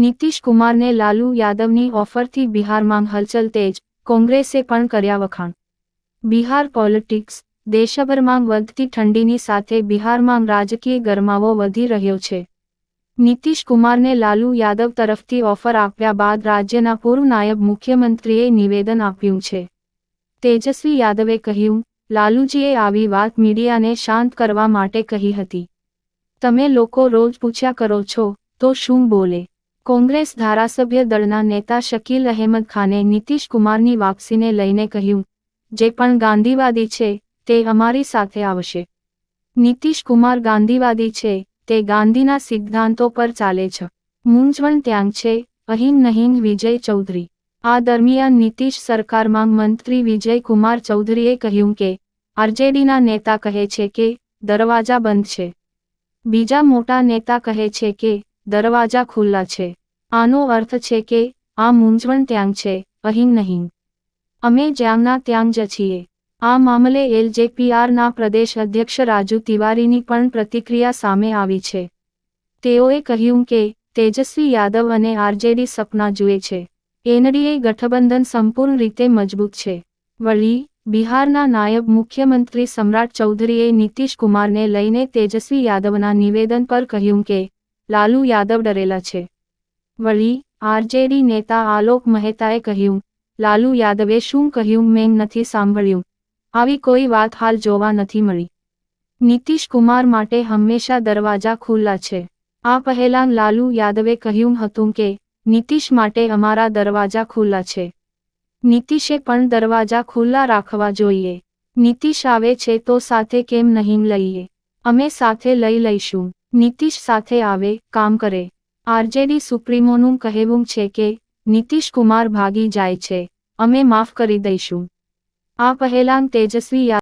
નીતિશ કુમારને લાલુ યાદવની ઓફરથી બિહારમાં હલચલ તેજ, કોંગ્રેસે પણ કર્યા વખાણ. બિહાર પોલિટિક્સ, દેશભરમાં વધતી ઠંડીની સાથે બિહારમાં રાજકીય ગરમાવો વધી રહ્યો છે. નીતિશ કુમારને લાલુ યાદવ તરફથી ઓફર આપ્યા બાદ રાજ્યના પૂર્વ નાયબ મુખ્યમંત્રીએ નિવેદન આપ્યું છે. તેજસ્વી યાદવે કહ્યું, લાલુજીએ આવી વાત મીડિયાને શાંત કરવા માટે કહી હતી. તમે લોકો રોજ પૂછ્યા કરો છો, તો શું બોલે? કોંગ્રેસ ધારાસભ્ય દળના નેતા શકીલ અહેમદ ખાને નીતિશ કુમારની વાપસીને લઈને કહ્યું, જે પણ ગાંધીવાદી છે, તે અમારી સાથે આવશે. નીતિશ કુમાર ગાંધીવાદી છે, તે ગાંધીના સિદ્ધાંતો પર ચાલે છે. મૂંઝવણ ત્યાં છે અહીં નહીં વિજય ચૌધરી. આ દરમિયાન નીતિશ સરકારમાં મંત્રી વિજય કુમાર ચૌધરીએ કહ્યું કે, આરજેડીના નેતા કહે છે કે, દરવાજા બંધ છે. બીજા મોટા નેતા કહે છે કે, દરવાજા ખુલ્લા છે. આનો અર્થ છે કે, આ મૂંઝવણ ત્યાં છે, અહીં નહીં. અમે જ્યાંના ત્યાં જ છીએ. આ મામલે એલજેપીઆરના પ્રદેશ અધ્યક્ષ રાજુ તિવારીની પણ પ્રતિક્રિયા સામે આવી છે. તેઓએ કહ્યું કે, તેજસ્વી યાદવ અને આરજેડી સપના જુએ છે. એનડીએ ગઠબંધન સંપૂર્ણ રીતે મજબૂત છે. વળી, બિહારના નાયબ મુખ્યમંત્રી સમ્રાટ ચૌધરીએ નીતિશ કુમારને લઈને તેજસ્વી યાદવના નિવેદન પર કહ્યું કે, લાલુ યાદવ ડરેલા છે. વળી, આરજેડી નેતા આલોક મહેતાએ કહ્યું, લાલુ યાદવે શું કહ્યું મેં નથી સાંભળ્યું. આવી કોઈ વાત હાલ જોવા નથી મળી. નીતિશ કુમાર માટે હંમેશા દરવાજા ખુલ્લા છે. આ પહેલાં લાલુ યાદવે કહ્યું હતું કે, નીતિશ માટે અમારા દરવાજા ખુલ્લા છે. નીતિશે પણ દરવાજા ખુલ્લા રાખવા જોઈએ. નીતિશ આવે છે તો સાથે કેમ નહીં લઈએ? અમે સાથે લઈ લઈશું. નીતિશ સાથે આવે, કામ કરે. આરજેડી સુપ્રીમોનું કહેવું છે કે, નીતિશ કુમાર ભાગી જાય છે, અમે માફ કરી દઈશું. આ પહેલાં તેજસ્વી